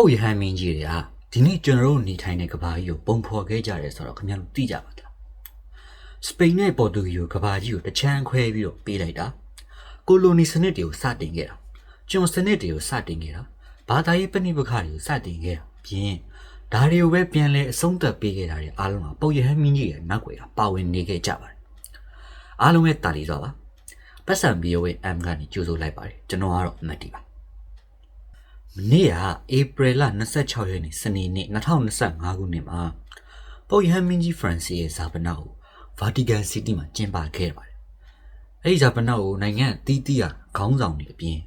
ပုတ်ရဟန်းမင်းကြီးတွေကဒီနေ့ကျွန်တော်တို့နေထိုင်တဲ့ကဘာကြီးကိုပုံဖော်ခဲ့ကြတယ်ဆိုတော့ခင်ဗျားတို့သိကြပါလားစပိန်နဲ့ပေါ်တူဂီကိုကဘာကြီးကိုတချမ်းခွဲပြီးတော့ပေးလိုက်တာကိုလိုနီစနစ်တွေကိုစတင်ခဲ့တာကျွန်စနစ်တွေကိုစတင်ခဲ့တာဘာသာရေးပဏိပခါတွေကိုစတင်ခဲ့တာပြင်ဒါတွေကိုပဲပြန်လဲအဆုံးသတ်ပေးခဲ့တာတွေအားလုံးကပုတ်ရဟန်းမင်းကြီးရဲ့နောက်ွယ်ကပါဝင်နေခဲ့ကြပါတယ်အားလုံးရဲ့တာလီဆိုပါပတ်စံ BOA M ကနေကြိုးစိုးလိုက်ပါတယ်ကျွန်တော်ကတော့အမတ်တီပါ မနေ့ကဧပြီလ26ရက်နေ့စနေနေ့2025ခုနှစ်မှာပုပ်ယဟန်မင်းကြီးဖရန်စစ်ရဲ့ဇာပနာကိုဗာတီကန်စီးတီးမှာကျင်းပခဲ့ပါတယ်။အဲဒီဇာပနာကိုနိုင်ငံအသီးသီးကခေါင်းဆောင်တွေအပြင်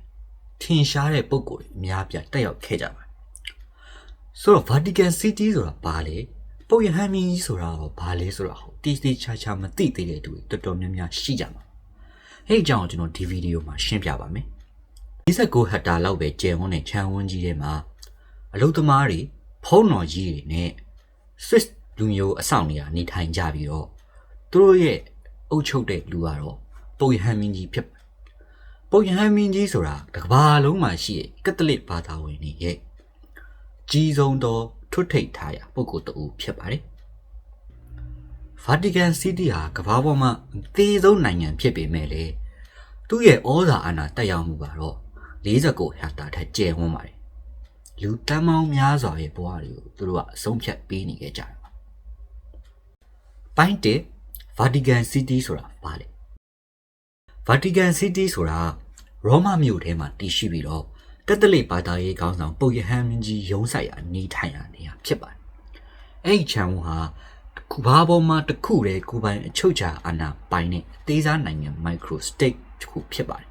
ထင်ရှားတဲ့ပုံကိုယ်တွေအများပြတက်ရောက်ခဲ့ကြပါတယ်။ဆိုတော့ဗာတီကန်စီးတီးဆိုတာဘာလဲ။ပုပ်ယဟန်မင်းကြီးဆိုတာကဘာလဲဆိုတာဟိုတီးတီးချာချာမသိသေးတဲ့သူတွေတော်တော်များများရှိကြမှာ။အဲဒီအကြောင်းကိုကျွန်တော်ဒီဗီဒီယိုမှာရှင်းပြပါမယ်။ 29ဟက်တာလောက်ပဲကျယ်ဝန်းတဲ့ခြံဝန်းကြီးထဲမှာအလုသမားတွေဖုံးတော်ကြီးတွေနဲ့ Swiss လူမျိုးအဆောင်တွေကနေထိုင်ကြပြီးတော့သူတို့ရဲ့အုပ်ချုပ်တဲ့လူကတော့ပုပ်ယဟန်မင်းကြီးဖြစ်ပါတယ်။ပုပ်ယဟန်မင်းကြီးဆိုတာတစ်ကမ္ဘာလုံးမှာရှိတဲ့ကက်သလစ်ဘာသာဝင်တွေရဲ့ကြီးဆုံးသောထွတ်ထိပ်ထားရာပုဂ္ဂိုလ်တဦးဖြစ်ပါတယ်။ Vatican City ဟာကမ္ဘာပေါ်မှာအသေးဆုံးနိုင်ငံဖြစ်ပေမဲ့လည်းသူ့ရဲ့ဩဇာအာဏာတက်ရောက်မှုကတော့ 49ဟက်တာထက်ကျယ်ဝန်းပါတယ်။လူတန်းပေါင်းများစွာရဲ့ဘဝတွေကိုသူတို့ကအဆုံးဖြတ်ပေးနေခဲ့ကြတာပါ။ပိုင်း1 Vatican City ဆိုတာဘာလဲ။ Vatican City ဆိုတာရောမမြို့ထဲမှာတည်ရှိပြီးတော့ကက်သလစ်ဘာသာရေးခေါင်းဆောင်ပုပ်ယဟန်မင်းကြီးရုံးဆိုင်ရာနေထိုင်ရာနေရာဖြစ်ပါတယ်။အဲ့ဒီခြံဝန်းဟာခုဘာပေါ်မှာတစ်ခုတည်းကိုယ်ပိုင်အချုပ်ချာအာဏာပိုင်တဲ့အသေးစားနိုင်ငံ micro state တစ်ခုဖြစ်ပါတယ်။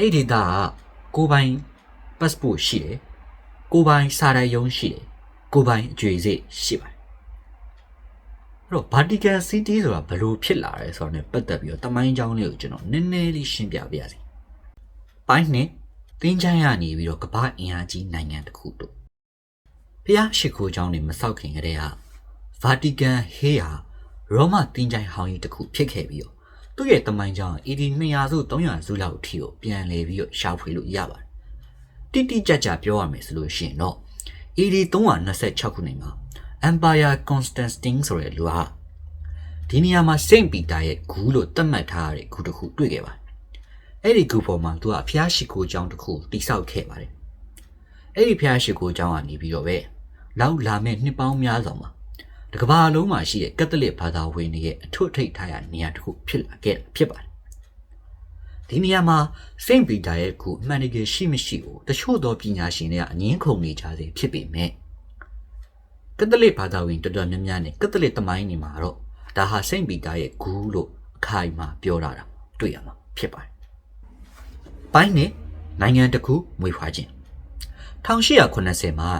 အဲ့ဒီဒေတာကကိုယ်ပိုင် passport ရှိတယ်။ကိုယ်ပိုင်စာရိုက်ရုံးရှိတယ်။ကိုယ်ပိုင်အကျွေးစိတ်ရှိပါတယ်။အဲ့တော့ Vatican City ဆိုတာဘယ်လိုဖြစ်လာလဲဆိုတော့ ਨੇ ပတ်သက်ပြီးတော့တမိုင်းကြောင်းလေးကိုကျွန်တော်နည်းနည်းလေးရှင်းပြပါရစေ။ပိုင်းနှစ်တင်းချိုင်းရနေပြီးတော့ကမ္ဘာအင်အားကြီးနိုင်ငံတစ်ခုတို့ဖျားရှိခိုးကြောင်းတွေမဆောက်ခင်ကတည်းက Vatican ဟေးဟာရောမတင်းချိုင်းဟောင်းကြီးတစ်ခုဖြစ်ခဲ့ပြီးတော့ သူ့ရဲ့တမိုင်းကြောင်း AD 200စု300စုလောက်အထိကိုပြန်လည်ပြီးတော့ရှာဖွေလို့ရပါတယ်။တိတိကျကျပြောရမယ်ဆိုလို့ရှိရင်တော့ AD 326ခုနှစ်မှာ Empire Constantine ဆိုတဲ့လူဟာဒီနေရာမှာ Saint Peter ရဲ့ဂူလို့သတ်မှတ်ထားတဲ့ဂူတစ်ခုတွေ့ခဲ့ပါတယ်။အဲ့ဒီဂူပေါ်မှာသူကဖျားရှိခိုးကြောင်းတစ်ခုတိစောက်ခဲ့ပါတယ်။အဲ့ဒီဖျားရှိခိုးကြောင်းကနေပြီးတော့ပဲလောက်လာမဲ့နှစ်ပေါင်းများစွာမှာ တကဘာလုံးမှာရှိတဲ့ကက်သလစ်ဘာသာဝင်တွေရဲ့အထွတ်ထိပ်ထားရနေရာတစ်ခုဖြစ်လာခဲ့တာဖြစ်ပါတယ်။ဒီနေရာမှာစိန့်ပီတာရဲ့ခုအမှန်တကယ်ရှိမရှိကိုတချို့သောပညာရှင်တွေကအငင်းခုန်နေကြစေဖြစ်ပေမဲ့ကက်သလစ်ဘာသာဝင်တော်တော်များများနဲ့ကက်သလစ်သမိုင်းတွေမှာတော့ဒါဟာစိန့်ပီတာရဲ့ဂူလို့အခိုင်အမာပြောတာတာတွေ့ရမှာဖြစ်ပါတယ်။ပိုင်းနဲ့နိုင်ငံတစ်ခုမွေးဖွားခြင်း1880မှာ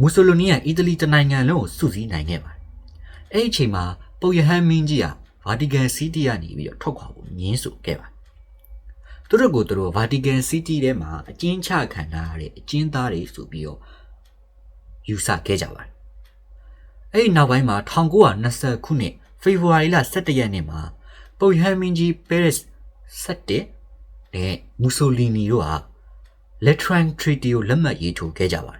မူဆိုလိုနီက အီတလီတနိုင်ငံလုံးကိုစုစည်းနိုင်ခဲ့ပါတယ်။အဲ့ဒီအချိန်မှာပုပ်ယဟန်မင်းကြီးကဗာတီကန်စီးတီးကနေပြီးတော့ထွက်ခွာဖို့ညှင်းဆိုခဲ့ပါတယ်။သူတို့ကသူတို့ဗာတီကန်စီးတီးထဲမှာအကျဉ်းချခံထားရတဲ့အကျဉ်းသားတွေဆိုပြီးတော့ယူဆခဲ့ကြပါတယ်။အဲ့ဒီနောက်ပိုင်းမှာ1920ခုနှစ်ဖေဖော်ဝါရီလ17ရက်နေ့မှာပုပ်ယဟန်မင်းကြီးပဲရစ်17နဲ့မူဆိုလီနီတို့က Lateran Treaty ကိုလက်မှတ်ရေးထိုးခဲ့ကြပါတယ်။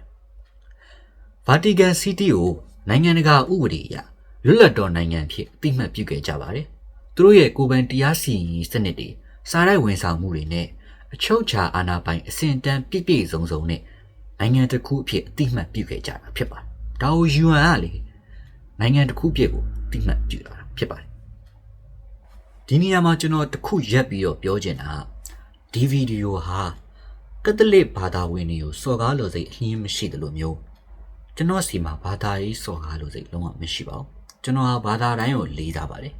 Vatican City ကိုနိုင်ငံတကာဥပဒေအရလွတ်လပ်တော်နိုင်ငံဖြစ်အသိမှတ်ပြုခဲ့ကြပါတယ်။သူတို့ရဲ့ကိုယ်ပိုင်တရားစီရင်ရေးစနစ်တွေစားရိုက်ဝန်ဆောင်မှုတွေနဲ့အချုပ်ချာအာဏာပိုင်အစဉ်တန်းပြည့်ပြည့်စုံစုံနဲ့နိုင်ငံတစ်ခုအဖြစ်အသိမှတ်ပြုခဲ့ကြတာဖြစ်ပါတယ်။ဒါကို UN ကလေနိုင်ငံတစ်ခုအဖြစ်ကိုအသိမှတ်ပြုတာဖြစ်ပါတယ်။ဒီနေရာမှာကျွန်တော်တစ်ခုရက်ပြီးတော့ပြောချင်တာကဒီဗီဒီယိုဟာကက်သလစ်ဘာသာဝင်တွေကိုစော်ကားလို့စိတ်အလင်းမရှိသလိုမျိုး ကျွန်တော်စီမှာဘာသာရေးစော်ကားလို့စိတ်လုံးဝမရှိပါဘူးကျွန်တော်ဟာဘာသာတိုင်းကိုလေးစားပါတယ်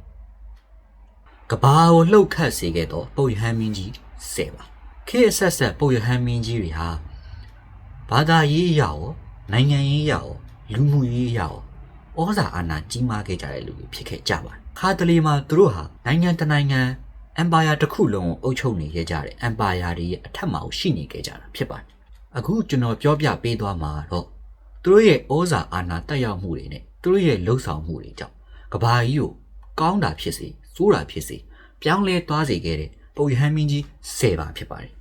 ကဘာကိုလှုပ်ခတ်စေခဲ့တော့ပုပ်ယဟန်မင်းကြီးဆယ်ပါခေတ်ဆက်ဆက်ပုပ်ယဟန်မင်းကြီးတွေဟာဘာသာရေးအရာရောနိုင်ငံရေးအရာရောလူမှုရေးအရာရောဩဇာအာဏာကြီးမားခဲ့ကြတဲ့လူတွေဖြစ်ခဲ့ကြပါတယ်ခါတလေမှာသူတို့ဟာနိုင်ငံတနိုင်ငံ empire တစ်ခုလုံးကိုအုပ်ချုပ်နေခဲ့ကြတယ် empire တွေရဲ့အထက်မှာရှိနေခဲ့ကြတာဖြစ်ပါတယ်အခုကျွန်တော်ပြောပြပေးသွားမှာတော့ သူတို့ရဲ့ဩဇာအာဏာတက်ရောက်မှုတွေနဲ့သူတို့ရဲ့လှုပ်ဆောင်မှုတွေကြောင့်ကဘာကြီးကိုကောင်းတာဖြစ်စေဆိုးတာဖြစ်စေပြောင်းလဲသွားစေခဲ့တဲ့ပုပ်ယဟန်မင်းကြီး၁၀ပါဖြစ်ပါတယ်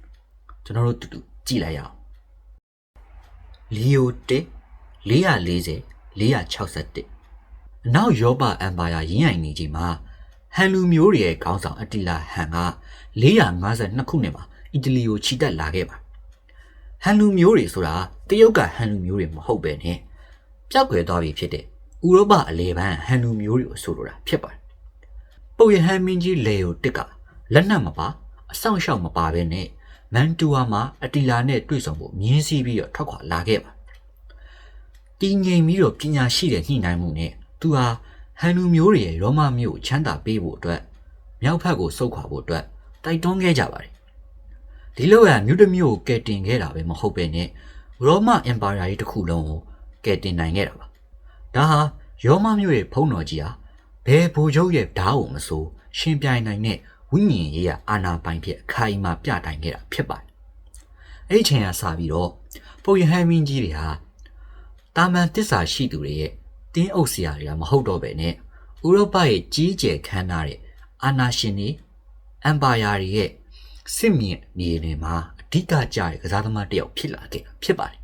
ကျွန်တော်တို့တူတူကြည့်လိုက်ရအောင်လီယို1 440 461အနောက်ယောဘအမ်ပါယာရင်းရိုင်နေကြီးမှာဟန်လူမျိုးတွေရဲ့ခေါင်းဆောင်အတီလာဟန်က452ခုနှစ်မှာအီတလီကိုခြိတက်လာခဲ့ပါဟန်လူမျိုးတွေဆိုတာ တရုတ်ကဟန်လူမျိုးတွေမဟုတ်ပဲနဲ့ပျောက်ကွယ်သွားပြီဖြစ်တဲ့ဥရောပအလဲပန်းဟန်လူမျိုးတွေကိုဆိုလိုတာဖြစ်ပါတယ်ပုပ်ရဟန်းမင်းကြီးလေယိုတစ်ကလက်နက်မပါအဆောင်ရှောက်မပါဘဲနဲ့မန်တူဝါမှာအတီလာနဲ့တွေ့ဆုံဖို့မြင်းစည်းပြီးတော့ထွက်ခွာလာခဲ့ပါတည်ငြိမ်ပြီးတော့ပညာရှိတဲ့ညှိနှိုင်းမှုနဲ့သူဟာဟန်လူမျိုးတွေရဲ့ရောမမြို့ကိုချမ်းသာပေးဖို့အတွက်မြောက်ဖက်ကိုဆုတ်ခွာဖို့အတွက်တိုက်တွန်းခဲ့ကြပါတယ်ဒီလိုရမြို့တစ်မြို့ကိုကယ်တင်ခဲ့တာပဲမဟုတ်ပဲနဲ့ ရောမအင်ပါယာကြီးတစ်ခုလုံးကိုကယ်တင်နိုင်ခဲ့တာပါဒါဟာရောမမြို့ရဲ့ဖုံးတော်ကြီးဟာဘယ်ဘူချုပ်ရဲ့ဓာတ်ကိုမဆိုရှင်ပြိုင်နိုင်တဲ့ဝိညာဉ်ရေးရအာနာပိုင်ဖြစ်အခိုင်အမာပြတိုင်ခဲ့တာဖြစ်ပါတယ်အဲ့ဒီချိန်ကစပြီးတော့ပုပ်ယဟန်မင်းကြီးတွေဟာတာမန်တစ္ဆာရှိသူတွေရဲ့တင်းအုပ်ဆရာတွေကမဟုတ်တော့ပဲနဲ့ဥရောပရဲ့ကြီးကျယ်ခမ်းနားတဲ့အာနာရှင်တွေအမ်ပါယာတွေရဲ့စစ်မြေမြေတွေမှာအ ဓိကကျတဲ့ကစားသမားတစ်ယောက်ဖြစ်လာခဲ့တာဖြစ်ပါတယ်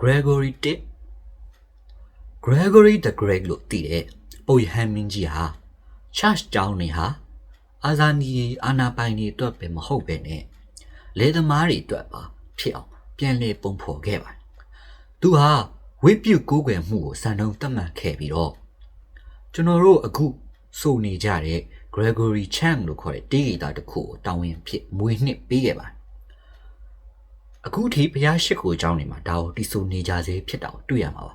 Gregory 1 Gregory the Great လို့တည်တဲ့ပုပ်ယဟန်မင်းကြီးဟာ Church ကျောင်းတွေဟာအာဇာနည်အာနာပိုင်တွေအတွက်ပဲမဟုတ်ပဲနဲ့လေသမားတွေအတွက်ပါဖြစ်အောင်ပြန်လည်ပုံဖော်ခဲ့ပါတယ်သူဟာဝိပုကိုးကွယ်မှုကိုစံနှုန်းသတ်မှတ်ခဲ့ပြီးတော့ကျွန်တော်တို့အခု စုံနေကြတဲ့ Gregory Chang လို့ခေါ်တဲ့တေးဂီတာတစ်ခုကိုတာဝန်ဖြစ်မွေးနှစ်ပေးခဲ့ပါတယ်။အခုထိဘုရားရှိခိုးเจ้าနေမှာဒါကိုတီးဆိုနေကြစေဖြစ်တာကိုတွေ့ရမှာပါ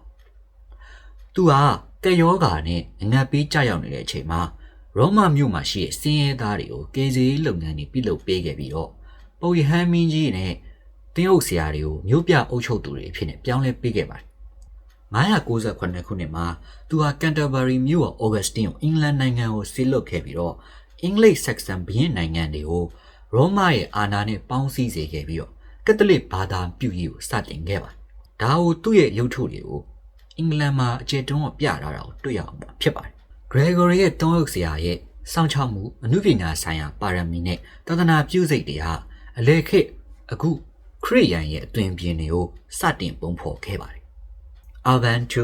။သူဟာကယောဂါနဲ့အငတ်ပေးကြောက်ရောက်နေတဲ့အချိန်မှာရောမမြို့မှာရှိတဲ့စင်းရဲသားတွေကိုကေဇေးလုပ်ငန်းတွေပြုလုပ်ပေးခဲ့ပြီးတော့ပုပ်ယဟန်မင်းကြီးနဲ့တင်းအုပ်ဆရာတွေကိုမြို့ပြအုပ်ချုပ်သူတွေအဖြစ်နဲ့ပြောင်းလဲပေးခဲ့ပါတယ် 998ခုနှစ်မှာသူဟာကန်တာဘာရီမြို့အော်ဂတ်စတင်ကိုအင်္ဂလန်နိုင်ငံကိုဆေးလွတ်ခဲ့ပြီးတော့အင်္ဂလိပ်ဆက်ဆန်ဘီရင်နိုင်ငံတွေကိုရောမရဲ့အာဏာနဲ့ပေါင်းစည်းစေခဲ့ပြီးတော့ကက်သလစ်ဘာသာပြုရေးကိုစတင်ခဲ့ပါဒါကိုသူ့ရဲ့ရုပ်ထုတွေကိုအင်္ဂလန်မှာအကျယ်တုံးကပြထားတာကိုတွေ့ရအောင်ဖြစ်ပါတယ်ဂရေဂိုရီရဲ့တုံးရုပ်ဆရာရဲ့စောင့်ချမှုအမှုပညာဆိုင်ရာပါရမီနဲ့သာသနာပြုစိတ်တွေဟာအလေခေတ်အခုခရစ်ယာန်ရဲ့အသွင်ပြင်တွေကိုစတင်ပုံဖော်ခဲ့ပါတယ် Alvan 2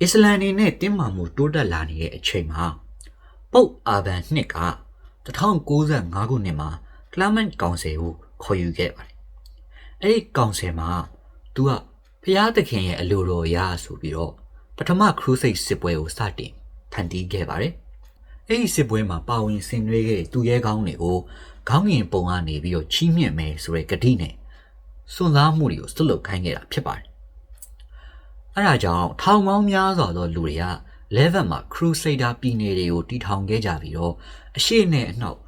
အစ္စလမ်နေနဲ့တင်းမာမှုတိုးတက်လာနေတဲ့အချိန်မှာပုပ်အာဗန်နှစ်က1095ခုနှစ်မှာ Clement Council ကိုခေါ်ယူခဲ့ပါတယ်။အဲဒီကောင်ဆယ်မှာသူကဖျားသခင်ရဲ့အလိုတော်အရာဆိုပြီးတော့ပထမခရူးစိတ်စစ်ပွဲကိုစတင်ဖန်တီးခဲ့ပါတယ်။အဲဒီစစ်ပွဲမှာပါဝင်ဆင်နွှဲခဲ့တဲ့သူရဲကောင်းတွေကိုခေါင်းငင်ပုံကနေပြီးတော့ချီးမြှင့်မယ်ဆိုတဲ့ကတိနဲ့ စွန့်စားမှုတွေကိုစွတ်လုတ်ခိုင်းခဲ့တာဖြစ်ပါတယ်။အဲဒါကြောင့်ထောင်ပေါင်းများစွာသောလူတွေက11မှာ Crusader ပြည်နယ်တွေကိုတီထောင်ခဲ့ကြပြီးတော့အရှိနဲ့အနောက်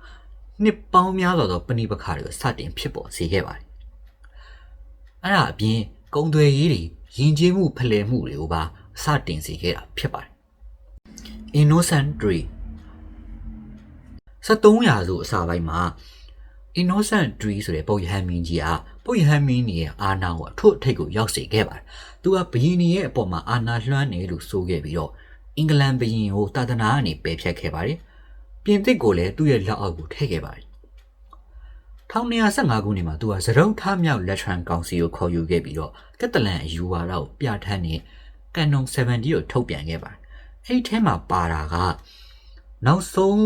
နှစ်ပေါင်းများစွာသောပဏိပခါတွေကိုစတင်ဖြစ်ပေါ်စေခဲ့ပါတယ်။အဲဒါအပြင်ကုံသွယ်ရေးတွေယဉ်ကျေးမှုဖလှယ်မှုတွေကိုပါစတင်စေခဲ့တာဖြစ်ပါတယ်။ Innocent 3 73ရာစုအစပိုင်းမှာ Innocent 3ဆိုတဲ့ပုပ်ယဟန်မင်းကြီးကပုပ်ယဟန်မင်းကြီးရဲ့အာဏာကိုအထွတ်အထိပ်ကိုရောက်စေခဲ့ပါတယ်။သူကဘယင်းကြီးရဲ့အပေါ်မှာအာဏာလွှမ်းနေလို့ဆိုခဲ့ပြီးတော့အင်္ဂလန်ဘယင်းကိုတာသနာကနေပယ်ဖျက်ခဲ့ပါတယ်။ပြင်သစ်ကိုလည်းသူ့ရဲ့လက်အောက်ကိုထည့်ခဲ့ပါတယ်။1915ခုနှစ်မှာသူကစရုပ်ထမြောက်လက်ထရန်ကောင်စီကိုခေါ်ယူခဲ့ပြီးတော့ကက်တလန်အယူဝါဒကိုပြဋ္ဌာန်းနေကန်နုံ70ကိုထုတ်ပြန်ခဲ့ပါတယ်။အဲ့ဒီထဲမှာပါတာကနောက်ဆုံး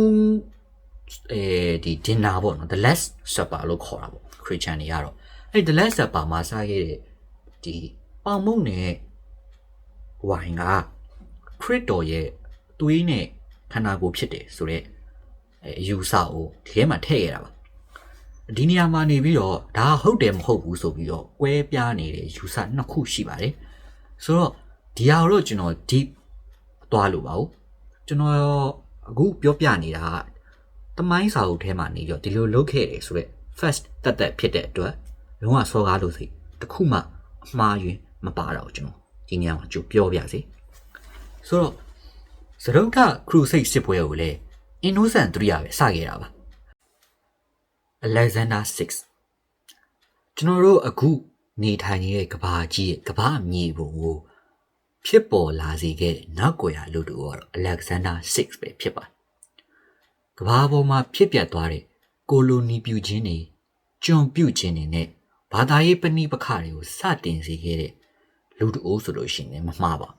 အဲဒီ dinner ပေါ့နော် the last supper လို့ခေါ်တာပေါ့ခရစ်ယာန်တွေကတော့အဲ့ the last supper မှာစားခဲ့တဲ့ဒီပေါင်မုံနဲ့ဝိုင်ကခရစ်တော်ရဲ့သွေးနဲ့ခန္ဓာကိုယ်ဖြစ်တယ်ဆိုတော့အဲအယူဆကိုဒီထဲမှာထည့်ရတာပါဒီနေရာမှာနေပြီးတော့ဒါဟုတ်တယ်မဟုတ်ဘူးဆိုပြီးတော့ကွဲပြားနေတဲ့ယူဆနှစ်ခုရှိပါတယ်ဆိုတော့ဒီဟာတော့ကျွန်တော် deep သွားလို့ပါဘူးကျွန်တော်အခုပြောပြနေတာက တမိုင်းစာအုပ်ထဲမှာနေတော့ဒီလိုလုပ်ခဲ့တယ်ဆိုတော့ first တက်တက်ဖြစ်တဲ့အတွက်လုံးဝစောကားလို့စိတခုမှအမှားယွင်းမပါတော့ကျွန်တော်ဒီနေရာမှာကြိုပြောပြစေဆိုတော့စရုပ်ထခရုစိတ်စစ်ပွဲကိုလည်း innocent 3ရပဲစခဲ့တာပါ Alexander 6ကျွန်တော်တို့အခုနေထိုင်နေတဲ့ကဘာကြီးရဲ့ကဘာမြေပုံကိုဖြစ်ပေါ်လာစေခဲ့တဲ့နောက်ကွယ်ရလူတို့ကတော့ Alexander 6ပဲဖြစ်ပါတယ် ကဘာပေါ်မှာဖြစ်ပျက်သွားတဲ့ကိုလိုနီပြုခြင်းတွေကျွန်ပြုခြင်းတွေနဲ့ဘာသာရေးပဏိပခတွေကိုစတင်စေခဲ့တဲ့လူတအိုးဆိုလို့ရှိရင်လည်းမမှားပါဘူး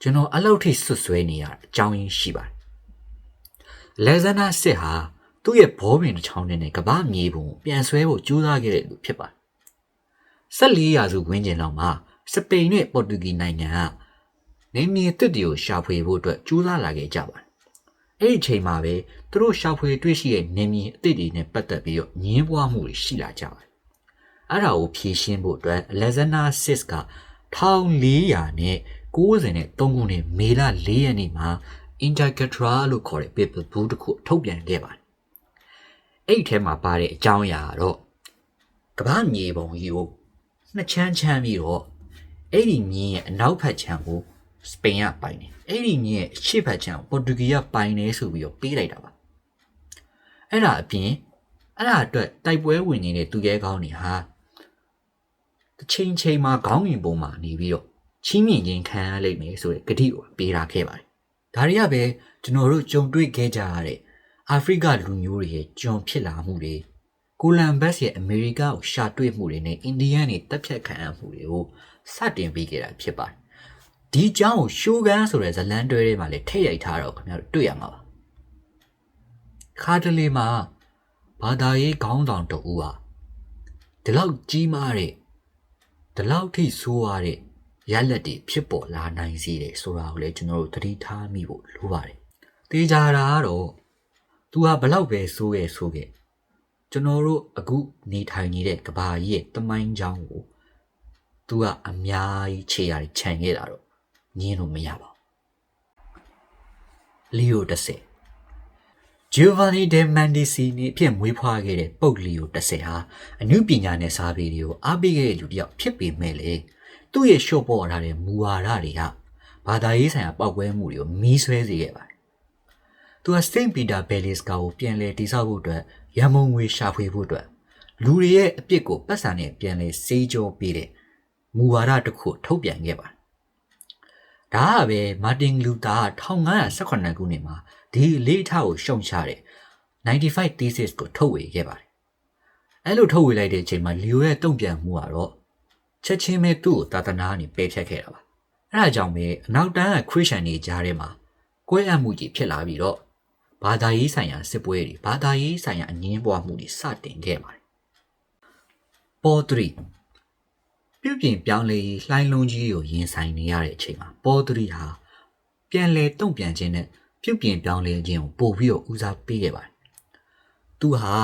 ကျွန်တော်အလောက်ထိဆွတ်ဆွဲနေရတာအကြောင်းရင်းရှိပါတယ်လေဇနာစစ်ဟာသူ့ရဲ့ဘောပင်တစ်ချောင်းနဲ့ကမ္ဘာမြေပုံကိုပြန်ဆွဲဖို့ကြိုးစားခဲ့တဲ့လူဖြစ်ပါတယ်14ရာစုဝန်းကျင်လောက်မှာစပိန်နဲ့ပေါ်တူဂီနိုင်ငံကနေမြေတစ်တွေကိုရှာဖွေဖို့အတွက်ကြိုးစားလာခဲ့ကြပါတယ် အဲ့ဒီအချိန်မှာပဲသူတို့ရှာဖွေတွေ့ရှိတဲ့နေမြေအသစ်တွေနဲ့ပတ်သက်ပြီးတော့ညင်းပွားမှုတွေရှိလာကြပါတယ်အဲ့ဒါကိုဖြေရှင်းဖို့အတွက် Alexander Sis က1400နဲ့90နဲ့3ခုနှစ်မေလ4ရက်နေ့မှာ Intercatra လို့ခေါ်တဲ့ paper book တစ်ခုထုတ်ပြန်ခဲ့ပါတယ်အဲ့ဒီထဲမှာပါတဲ့အကြောင်းအရာကတော့ကမ္ဘာမြေပုံကြီးကိုနှစ်ချမ်းချမ်းပြီးတော့အဲ့ဒီမြင်းရဲ့အနောက်ဘက်ခြမ်းကို စပိန်ကပိုင်တယ်အဲ့ဒီမြင်းရဲ့အရှေ့ဘက်ခြမ်းကိုပေါ်တူဂီကပိုင်နေဆိုပြီးတော့ပေးလိုက်တာပါအဲ့ဒါအပြင်အဲ့ဒါအတွက်တိုက်ပွဲဝင်နေတဲ့သူရဲကောင်းတွေဟာတစ်ချိန်ချိန်မှာခေါင်းငင်ပုံမှာနေပြီးတော့ချီးမြှင့်ခြင်းခံရလိမ့်မယ်ဆိုတဲ့ကတိကိုပေးထားခဲ့ပါတယ်ဒါတွေကပဲကျွန်တော်တို့ကြုံတွေ့ခဲ့ကြရတဲ့အာဖရိကလူမျိုးတွေရဲ့ကျွန်ဖြစ်လာမှုတွေကိုလံဘတ်စ်ရဲ့အမေရိကကိုရှာတွေ့မှုတွေနဲ့အိန္ဒိယနဲ့တပ်ဖြတ်ခံရမှုတွေကိုစတင်ပေးခဲ့တာဖြစ်ပါတယ်။ ဒီအကြောင်းကိုရှိုးကန်ဆိုတဲ့ဇလန်တွဲထဲမှာလည်းထည့်ရိုက်ထားတော့ခင်ဗျားတို့တွေ့ရမှာပါ။ခါတလေမှာဘာသာရေးခေါင်းဆောင်တဦးဟာဒီလောက်ကြီးမားတဲ့ဒီလောက်ထိဆိုးရတဲ့ရလက်တွေဖြစ်ပေါ်လာနိုင်စေတယ်ဆိုတာကိုလည်းကျွန်တော်တို့သတိထားမိဖို့လိုပါတယ်။တေးကြတာကတော့ तू ဟာဘလောက်ပဲဆိုးခဲ့ဆိုးခဲ့ကျွန်တော်တို့အခုနေထိုင်နေတဲ့ကဘာကြီးရဲ့တမိုင်းကြောင်းကိုသူကအများကြီးခြေရာခြံခဲ့တာတော့ ညင်းလို့မရပါဘူးလီယို10 Giovanni de Medici နေအဖြစ်မွေးဖွားခဲ့တဲ့ပုတ်လီယို10ဟာအနုပညာနဲ့စာပေတွေကိုအားပေးခဲ့တဲ့လူတစ်ယောက်ဖြစ်ပေမဲ့လေသူ့ရဲ့ရှော့ပေါ်ထားတဲ့မူဝါဒတွေကဘာသာရေးဆိုင်ရာပောက်ကွဲမှုတွေကိုမီးဆွဲစေခဲ့ပါတယ်။သူက Saint Peter Basilica ကိုပြန်လည်တည်ဆောက်ဖို့အတွက်ရန်မုံငွေရှာဖွေဖို့အတွက်လူတွေရဲ့အပြစ်ကိုပတ်စံနဲ့ပြန်လည်စေးကြောပေးတဲ့မူဝါဒတစ်ခုထုတ်ပြန်ခဲ့ပါတယ်။ ဒါကပဲမာတင်လူသာ1518ခုနှစ်မှာဒီလေးထားကိုရှုံချတဲ့95 thesis ကိုထုတ်ဝေခဲ့ပါတယ်။အဲလိုထုတ်ဝေလိုက်တဲ့အချိန်မှာလီယိုရဲ့တုံ့ပြန်မှုကတော့ချက်ချင်းပဲသူ့ကိုသာသနာကနေပယ်ဖျက်ခဲ့တာပါ။အဲဒါကြောင့်ပဲအနောက်တန်းကခရစ်ယာန်တွေကြားထဲမှာကွဲအပ်မှုကြီးဖြစ်လာပြီးတော့ဘာသာရေးဆိုင်ရာစစ်ပွဲတွေဘာသာရေးဆိုင်ရာအငင်းပွားမှုတွေစတင်ခဲ့ပါတယ်။ပေါ်3 ပြုပြင်ပြောင်းလဲရေးလှိုင်းလုံးကြီးကိုရင်ဆိုင်နေရတဲ့အချိန်မှာပေါ်3ဟာပြန်လဲတုံ့ပြန်ခြင်းနဲ့ပြုပြင်ပြောင်းလဲခြင်းကိုပို့ပြီးတော့ဦးစားပေးခဲ့ပါတယ်။သူဟာ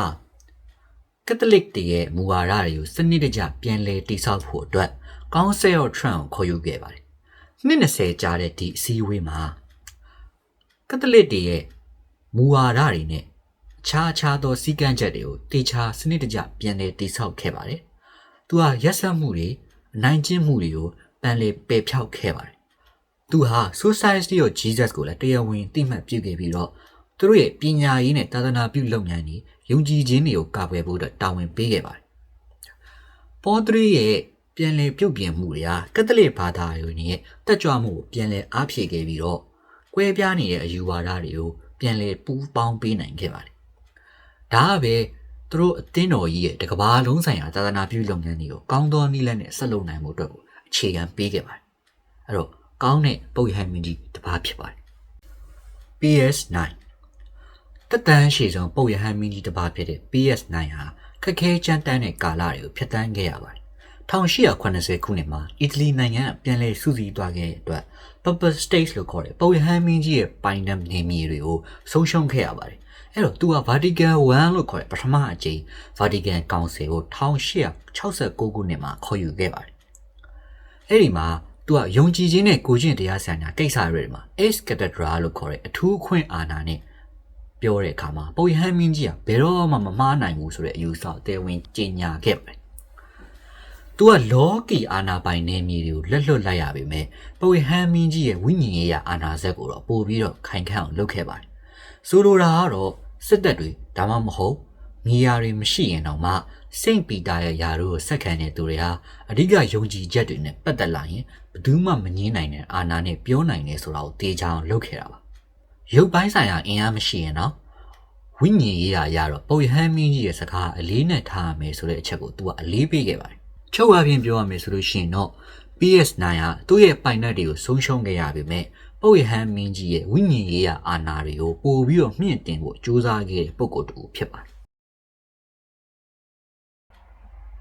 ကက်သလစ်တွေရဲ့မူဝါဒတွေကိုစနစ်တကျပြန်လဲတည်ဆောက်ဖို့အတွက်ကောင်းဆယ်ရော့ထရန့်ကိုခေါ်ယူခဲ့ပါတယ်။နှစ်20ကြာတဲ့ဒီအစည်းအဝေးမှာကက်သလစ်တွေရဲ့မူဝါဒတွေနဲ့အခြားခြားသောစည်းကမ်းချက်တွေကိုတေချာစနစ်တကျပြန်လည်တည်ဆောက်ခဲ့ပါတယ်။သူဟာရက်စက်မှုတွေ အနိုင်ကျင့်မှုတွေကိုပန်လေပယ်ဖြောက်ခဲ့ပါတယ်။သူဟာ Society of Jesus ကိုလည်းတရားဝင်သိမှတ်ပြုခဲ့ပြီးတော့သူတို့ရဲ့ပညာရေးနဲ့သာသနာပြုလုပ်ငန်းတွေယုံကြည်ခြင်းတွေကိုကာကွယ်ဖို့အတွက်တာဝန်ပေးခဲ့ပါတယ်။ပေါ်ထရီရဲ့ပြန်လည်ပြုတ်ပြင်မှုတွေဟာကက်သလစ်ဘာသာဝင်ရဲ့တက်ကြွမှုကိုပြန်လည်အားဖြည့်ခဲ့ပြီးတော့ကွဲပြားနေတဲ့အယူဝါဒတွေကိုပြန်လည်ပူးပေါင်းပေးနိုင်ခဲ့ပါတယ်။ဒါကပဲ သူတို့အသင်းတော်ကြီးရဲ့တကဘာလုံးဆိုင်ရာသာသနာပြုလုပ်ငန်းတွေကိုကောင်းသောနည်းလမ်းနဲ့ဆက်လုပ်နိုင်မှုအတွက်ကိုအခြေခံပေးခဲ့ပါတယ်။အဲ့တော့ကောင်းတဲ့ပုတ်ရဟန်းမင်းကြီးတစ်ပါးဖြစ်ပါတယ်။ PS9 တက်တန်းရှည်ဆုံးပုတ်ရဟန်းမင်းကြီးတစ်ပါးဖြစ်တဲ့ PS9 ဟာခက်ခဲကြမ်းတမ်းတဲ့ကာလတွေကိုဖြတ်တန်းခဲ့ရပါတယ်1880ခုနှစ်မှာအီတလီနိုင်ငံပြန်လည်စုစည်းသွားခဲ့တဲ့အတွက် Purple States လို့ခေါ်တဲ့ပုပ်ရဟန်းမင်းကြီးရဲ့ပိုင်နက်နေမြေတွေကိုဆုံးရှုံးခဲ့ရပါတယ်။ အဲ့တော့သူက Vatican 1လို့ခေါ်တဲ့ပထမအကြိမ် Vatican Council ကို1869ခုနှစ်မှာခေါ်ယူခဲ့ပါတယ်။အဲ့ဒီမှာသူကယုံကြည်ခြင်းနဲ့ကိုကျင့်တရားဆိုင်ရာကိစ္စတွေမှာ Ex Cathedra လို့ခေါ်တဲ့အထူးခွင့်အာဏာနဲ့ပြောတဲ့အခါမှာပုပ်ရဟန်းမင်းကြီးကဘယ်တော့မှမမှားနိုင်ဘူးဆိုတဲ့အယူဆအသေးဝင်ကြေညာခဲ့ပါတယ်။ तू ကလောကီအာနာပိုင်နေမြေတွေကိုလက်လွတ်လိုက်ရပေမဲ့ပဝေဟန်မင်းကြီးရဲ့ဝိညာဉ်ရေးရအာနာဇက်ကိုတော့ပို့ပြီးတော့ခိုင်ခန့်အောင်လုပ်ခဲ့ပါတယ်။ဆိုလိုတာကတော့ စစ်တပ်တွေဒါမှမဟုတ်မြေယာတွေမရှိရင်တော့မှစိန့်ပီတာရဲ့ယာတို့ကိုဆက်ခံတဲ့သူတွေဟာအဓိကယုံကြည်ချက်တွေနဲ့ပတ်သက်လာရင်ဘယ်သူမှမငင်းနိုင်တဲ့အာဏာနဲ့ပြောနိုင်တယ်ဆိုတာကိုတေချာအောင်လုပ်ခဲ့တာပါ။ရုပ်ပိုင်းဆိုင်ရာအင်အားမရှိရင်တော့ဝဝိညာဉ်ရေးရာအရတော့ပုပ်ရဟန်းမင်းကြီးရဲ့စကားအလေးနဲ့ထားရမယ်ဆိုတဲ့အချက်ကိုသူကအလေးပေးခဲ့ပါတယ်ချုပ်အပြင်ပြောရမယ်ဆိုလို့ရှိရင်တော့ PS9 ကသူ့ရဲ့ပိုင်နက်တွေကိုဆုံးရှုံးခဲ့ရပေမဲ့ ပုပ်ရဟန်းမင်းကြီးရဲ့ဝိညာဉ်ရေးရာအာဏာတွေကိုပို့ပြီးတော့မြင့်တင်ဖို့ကြိုးစားခဲ့တဲ့ပုံကိုယ်တူဖြစ်ပါတယ်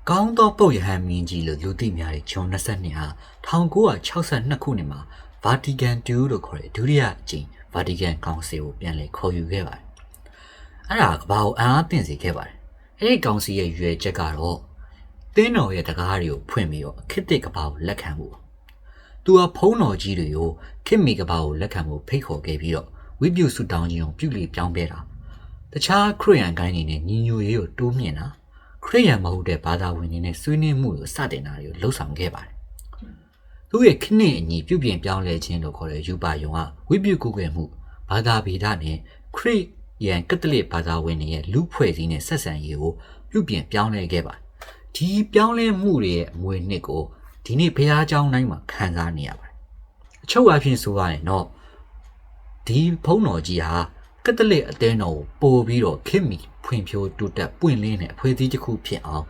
ကောင်းသောပုပ်ရဟန်းမင်းကြီးလို့လူသိများတဲ့ဂျွန်22ဟာ1962ခုနှစ်မှာဗာတီကန်2လို့ခေါ်တဲ့ဒုတိယအကြိမ်ဗာတီကန်ကောင်စီကိုပြန်လည်ခေါ်ယူခဲ့ပါတယ်။အဲ့ဒါကဘာကိုအံ့အားသင့်စေခဲ့ပါတယ်။အဲ့ဒီကောင်စီရဲ့ရွယ်ချက်ကတော့တင်းတော်ရဲ့တကားတွေကိုဖွင့်ပြီးတော့အခစ်တစ်ကဘာကိုလက်ခံဖို့။ သူကဖုံးတော်ကြီးတွေကိုခစ်မီကဘာကိုလက်ခံဖို့ဖိတ်ခေါ်ခဲ့ပြီးတော့ဝိပုစုတောင်းခြင်းကိုပြုလီပြောင်းပေးတာ။တခြားခရိယန်ကိုင်းတွေနဲ့ညီညွတ်ရေးကိုတိုးမြှင့်တာခရိယန်မဟုတ်တဲ့ဘာသာဝင်တွေနဲ့ဆွေးနွေးမှုကိုစတင်တာတွေကိုလှုပ်ဆောင်ခဲ့ပါတယ်။သူ့ရဲ့ခဏအညီပြုပြင်ပြောင်းလဲခြင်းလို့ခေါ်တဲ့ယူပါယုံကဝိပုကုကွယ်မှုဘာသာဗေဒနဲ့ခရိယန်ကက်သလစ်ဘာသာဝင်တွေရဲ့လူဖွဲ့စည်းနဲ့ဆက်ဆံရေးကိုပြုပြင်ပြောင်းလဲခဲ့ပါတယ်။ဒီပြောင်းလဲမှုတွေရဲ့အမွေနှစ်ကို ဒီနေ့ဘုရားကျောင်းတိုင်းမှာခံစားနေရပါတယ်။အချုပ်အဖြစ်ဆိုရရင်တော့ဒီဘုန်းတော်ကြီးဟာကက်သလစ်အသင်းတော်ကိုပို့ပြီးတော့ခင်မီဖွံ့ဖြိုးတိုးတက်ပွင့်လင်းတဲ့အဖွဲ့အစည်းတစ်ခုဖြစ်အောင်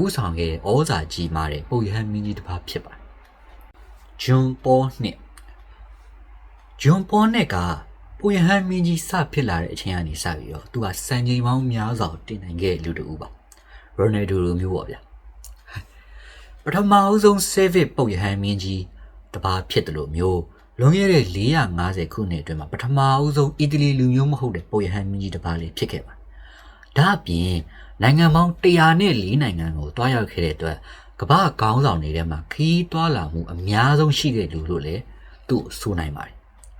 ဦးဆောင်ခဲ့တဲ့ဩဇာကြီးမားတဲ့ပုပ်ရဟန်းမင်းကြီးတစ်ပါးဖြစ်ပါတယ်။ဂျွန်ပေါနှစ်ဂျွန်ပေါနှစ်ကပုပ်ရဟန်းမင်းကြီးစဖြစ်လာတဲ့အချိန်ကနေစပြီးတော့သူကစံချိန်ပေါင်းများစွာတင်နိုင်ခဲ့တဲ့လူတစ်ဦးပါ။ရိုနယ်ဒိုလိုမျိုးပေါ့ဗျာ။ ပထမအဆုံးဆေးဗစ်ပုပ်ရဟန်းမင်းကြီးတစ်ပါးဖြစ်တယ်လို့မျိုးလွန်ခဲ့တဲ့450ခုနှစ်အတွင်းမှာပထမအဦးဆုံးအီတလီလူမျိုးမဟုတ်တဲ့ပုပ်ရဟန်းမင်းကြီးတစ်ပါးလေးဖြစ်ခဲ့ပါတယ်။ဒါအပြင်နိုင်ငံပေါင်း104နိုင်ငံကိုတွားရောက်ခဲ့တဲ့အတွက်ကမ္ဘာခေါင်းဆောင်တွေထဲမှာခီးတွာလာမှုအများဆုံးရှိတဲ့လူလို့လည်းသူ့ဆိုနိုင်ပါတယ်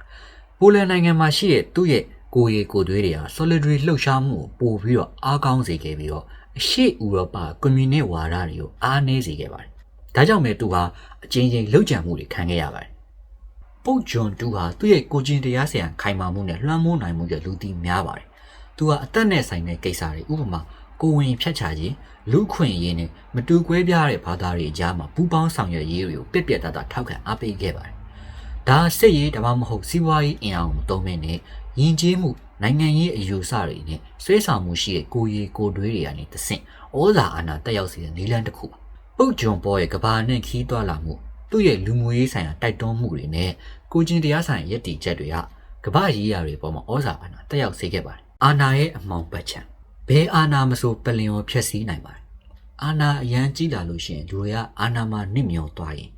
။ပိုလန်နိုင်ငံမှာရှိတဲ့သူ့ရဲ့ကိုယ်ရည်ကိုယ်သွေးတွေဟာ solidarity လှုပ်ရှားမှုကိုပို့ပြီးတော့အားကောင်းစေခဲ့ပြီးတော့အရှေ့ဥရောပကွန်မြူနစ်ဝါဒတွေကိုအားနည်းစေခဲ့ပါတယ်။ ဒါကြောင့်ပဲသူဟာအချင်းချင်းလှုပ်ကြံမှုတွေခံခဲ့ရပါတယ်။ပုတ်ဂျွန်တူဟာသူ့ရဲ့ကိုကျင်တရားဆရာခိုင်မာမှုနဲ့လွှမ်းမိုးနိုင်မှုရဲ့လူသိများပါတယ်။သူဟာအသက်နဲ့ဆိုင်တဲ့ကိစ္စတွေဥပမာကိုဝင်ဖြတ်ချခြင်းလူခွင့်ရေးနဲ့မတူကွဲပြားတဲ့ဘာသာတွေအကြားမှာပူးပေါင်းဆောင်ရွက်ရေးတွေကိုပြက်ပြက်သားသားထောက်ခံအားပေးခဲ့ပါတယ်။ဒါစစ်ရေးဒါမှမဟုတ်စီးပွားရေးအင်အားကိုသုံးမင်းနဲ့ယဉ်ကျေးမှုနိုင်ငံရေးအယူဆတွေနဲ့ဆွဲဆောင်မှုရှိတဲ့ကိုရီကိုတွေးတွေကနေတဆင့်ဩဇာအာဏာတက်ရောက်စေတဲ့နည်းလမ်းတစ်ခုပါ။ ပုတ်ဂျွန်ပေါ်ရဲ့ကဘာနဲ့ခီးသွားလာမှုသူ့ရဲ့လူမှုရေးဆိုင်ရာတိုက်တွန်းမှုတွေနဲ့ကိုချင်းတရားဆိုင်ရည်တည်ချက်တွေကကဘာရေးရာတွေပေါ်မှာဩဇာအာဏာတက်ရောက်စေခဲ့ပါတယ်။အာဏာရဲ့အမှောင်ပတ်ချံဘယ်အာဏာမဆိုပလင်ရောဖျက်ဆီးနိုင်ပါတယ်။အာဏာအရန်ကြီးလာလို့ရှိရင်လူတွေကအာဏာမှာနစ်မြုံသွားရင်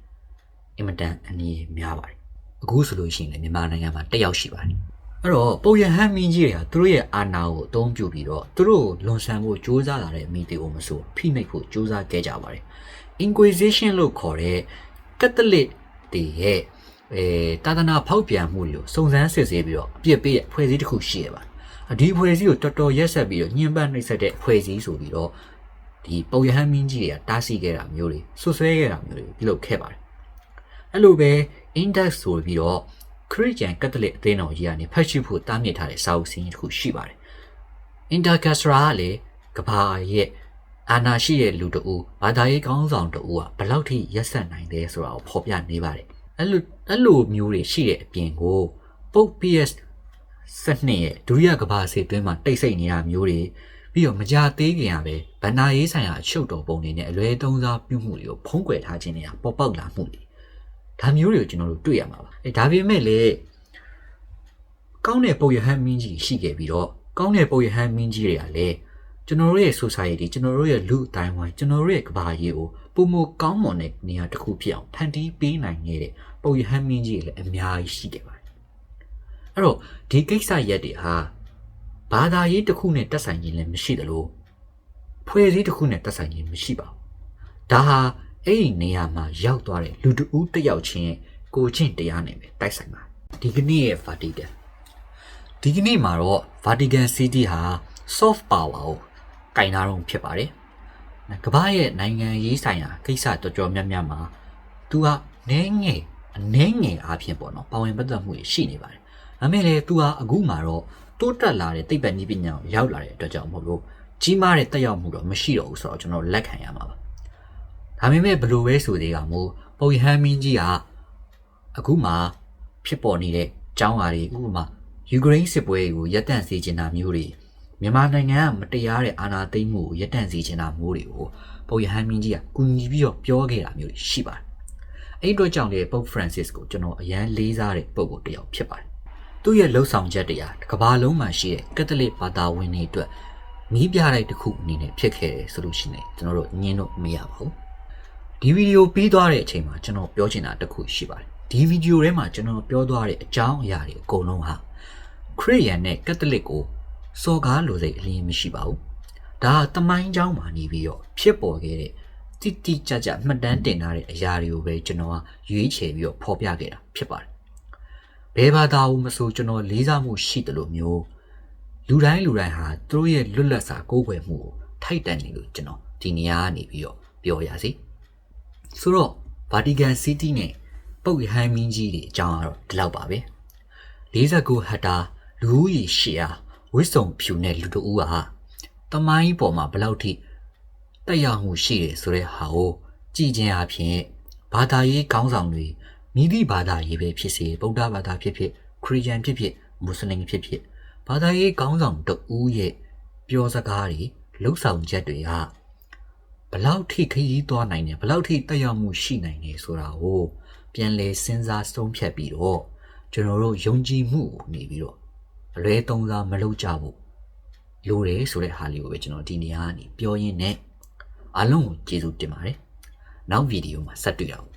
အင်မတန်အနေများပါတယ်။အခုဆိုလို့ရှိရင်လည်းမြန်မာနိုင်ငံမှာတက်ရောက်ရှိပါတယ်။အဲ့တော့ပုံရဟန်းမင်းကြီးတွေကသူတို့ရဲ့အာဏာကိုအသုံးပြုပြီးတော့သူတို့လွန်ဆန်ဖို့ကြိုးစားလာတဲ့မိတွေကိုမဆိုဖိနှိပ်ဖို့ကြိုးစားခဲ့ကြပါတယ်။ Inquisition လို့ခေါ်တဲ့ကက်သလစ်တွေရဲ့အဲတာသနာဖောက်ပြန်မှုတွေကိုစုံစမ်းစစ်ဆေးပြီးတော့အပြစ်ပေးတဲ့ဖွဲ့စည်းတစ်ခုရှိရပါတယ်။ဒီဖွဲ့စည်းကိုတော်တော်ရက်ဆက်ပြီးတော့ညှဉ်းပန်းနှိပ်စက်တဲ့ဖွဲ့စည်းဆိုပြီးတော့ဒီပုံရဟန်းမင်းကြီးတွေကတားဆီးခဲ့တာမျိုးတွေဆွဆွဲခဲ့တာမျိုးတွေပြုလုပ်ခဲ့ပါတယ်။အဲ့လိုပဲ index ဆိုပြီးတော့ခရစ်ယာန်ကက်သလစ်အသင်းတော်ကြီးကနေဖတ်ရှုဖို့တားမြစ်ထားတဲ့စာအုပ်စည်းတစ်ခုရှိပါတယ်။ Intercastra ကလေကဘာရဲ့ အာနာရှိတဲ့လူတအူဘာသာရေးကောင်းဆောင်တအူကဘယ်လောက်ထိရက်ဆက်နိုင်လဲဆိုတာကိုဖော်ပြနေပါတယ်အဲ့လိုအဲ့လိုမျိုးတွေရှိတဲ့အပြင်ကိုပုတ် PS 12ရဲ့ဒုတိယကဘာစေတွင်းမှာတိတ်ဆိတ်နေတာမျိုးတွေပြီးတော့မကြသေးခင်ကပဲဗန္နာရေးဆိုင်ရာအချုပ်တော်ပုံတွေနဲ့အလွဲသုံးစားပြုမှုတွေကိုဖုံးကွယ်ထားခြင်းတွေကပေါ်ပေါက်လာမှုတွေဒါမျိုးတွေကိုကျွန်တော်တို့တွေ့ရမှာပါအဲဒါပေမဲ့လေကောင်းတဲ့ပုံရဟန်းမင်းကြီးရှိခဲ့ပြီးတော့ကောင်းတဲ့ပုံရဟန်းမင်းကြီးတွေကလည်း ကျွန်တော်တို့ရဲ့ society ကျွန်တော်တို့ရဲ့လူအတိုင်းဝိုင်းကျွန်တော်တို့ရဲ့ကဘာကြီးကိုပုံမကောင်းမွန်တဲ့နေရာတစ်ခုဖြစ်အောင်ဖန်တီးပေးနိုင်ခဲ့တဲ့ပုံရဟန်းမင်းကြီးတွေလည်းအများကြီးရှိခဲ့ပါတယ်အဲ့တော့ဒီကိစ္စရက်တွေဟာဘာသာရေးတစ်ခုနဲ့တက်ဆိုင်ခြင်းလည်းမရှိသလိုဖွဲ့စည်းတစ်ခုနဲ့တက်ဆိုင်ခြင်းမရှိပါဘူးဒါဟာအဲ့ဒီနေရာမှာရောက်သွားတဲ့လူတဦးတစ်ယောက်ချင်းရဲ့ကိုချင်းတရားနဲ့ပဲတိုက်ဆိုင်ပါတယ်ဒီကနေ့ရဲ့ Vatican ဒီကနေ့မှာတော့ Vatican City ဟာ soft power ကို ကင်ထားတော့ဖြစ်ပါတယ်။ကမ္ဘာရဲ့နိုင်ငံရေးဆိုင်ရာကိစ္စတော်တော်များများမှာသူကနည်းငယ်အနည်းငယ်အားဖြင့်ပေါ့နော်ပါဝင်ပတ်သက်မှုရှိနေပါတယ်။ဒါမဲ့လည်းသူကအခုမှတော့တိုးတက်လာတဲ့သိပ္ပံနည်းပညာကိုရောက်လာတဲ့အတွက်ကြောင့်မဟုတ်လို့ကြီးမားတဲ့တက်ရောက်မှုတော့မရှိတော့ဘူးဆိုတော့ကျွန်တော်လက်ခံရမှာပါ။ဒါပေမဲ့ဘလို့ပဲဆိုသေးကမို့ပုံရဟန်းမင်းကြီးကအခုမှဖြစ်ပေါ်နေတဲ့ចောင်းဟာတွေဥပမာယူကရိန်းစစ်ပွဲကိုရပ်တန့်စေချင်တာမျိုးတွေ မြန်မာနိုင်ငံကမတရားတဲ့အာဏာသိမ်းမှုကိုရပ်တန့်စေချင်တာမျိုးတွေကိုပုပ်ယဟန်မင်းကြီးကကူညီပြီးတော့ပြောခဲ့တာမျိုးတွေရှိပါတယ်။အဲ့ဒီအတွက်ကြောင့်လေပုပ် Francis ကိုကျွန်တော်အရန်လေးစားတဲ့ပုဂ္ဂိုလ်တစ်ယောက်ဖြစ်ပါတယ်။သူ့ရဲ့လှုပ်ဆောင်ချက်တွေကတစ်ကမ္ဘာလုံးမှာရှိတဲ့ကက်သလစ်ဘာသာဝင်တွေအတွက်မီးပြလိုက်တစ်ခုအနေနဲ့ဖြစ်ခဲ့တယ်ဆိုလို့ရှိရင်ကျွန်တော်တို့ညင်းလို့မရပါဘူး။ဒီဗီဒီယိုပြီးသွားတဲ့အချိန်မှာကျွန်တော်ပြောချင်တာတစ်ခုရှိပါတယ်။ဒီဗီဒီယိုထဲမှာကျွန်တော်ပြောသွားတဲ့အကြောင်းအရာတွေအကုန်လုံးဟာခရစ်ယာန်နဲ့ကက်သလစ်ကို စော်ကားလိုစိတ်အလင်းမရှိပါဘူး။ဒါသမိုင်းကြောင်းမှာနေပြီးတော့ဖြစ်ပေါ်ခဲ့တဲ့တိတိကျကျမှတ်တမ်းတင်ထားတဲ့အရာတွေကိုပဲကျွန်တော်ကရွေးချယ်ပြီးတော့ဖော်ပြခဲ့တာဖြစ်ပါတယ်။ဘယ်ဘာသာကိုမဆိုကျွန်တော်လေးစားမှုရှိတယ်လို့မျိုးလူတိုင်းလူတိုင်းဟာသူတို့ရဲ့လွတ်လပ်စာကိုယ်ွယ်မှုကိုထိုက်တန်နေလို့ကျွန်တော်ဒီနေရာကနေပြီးတော့ပြောရစီ။ဆိုတော့ဗာတီကန်စီးတီးနဲ့ပုပ်ရဟန်းမင်းကြီးတွေအကြောင်းကတော့ဒီလောက်ပါပဲ။49ဟက်တာလူဦးရေ800 ဝစ်စုံဖြူနဲ့လူတို့ဦးဟာတမိုင်းပေါ်မှာဘယ်လောက်ထိတက်ရောက်မှုရှိတယ်ဆိုတဲ့ဟာကိုကြည်ကျင်အဖြစ်ဘာသာရေးခေါင်းဆောင်တွေမိသည့်ဘာသာရေးပဲဖြစ်စေဗုဒ္ဓဘာသာဖြစ်ဖြစ်ခရစ်ယာန်ဖြစ်ဖြစ်မွတ်စလင်ဖြစ်ဖြစ်ဘာသာရေးခေါင်းဆောင်တဦးရဲ့ပြောစကားတွေလှုပ်ဆောင်ချက်တွေကဘလောက်ထိခရီးသွားနိုင်တယ်ဘလောက်ထိတက်ရောက်မှုရှိနိုင်တယ်ဆိုတာကိုပြန်လဲစဉ်းစားဆုံးဖြတ်ပြီးတော့ကျွန်တော်တို့ယုံကြည်မှုကိုနေပြီးတော့ အလွဲသုံးစားမလုပ်ကြဘူးလိုတယ်ဆိုတဲ့ဟာလေးကိုပဲကျွန်တော်ဒီနေရာကနေပြောရင်းနဲ့အားလုံးကိုကျေးဇူးတင်ပါတယ်နောက်ဗီဒီယိုမှာဆက်တွေ့ရအောင်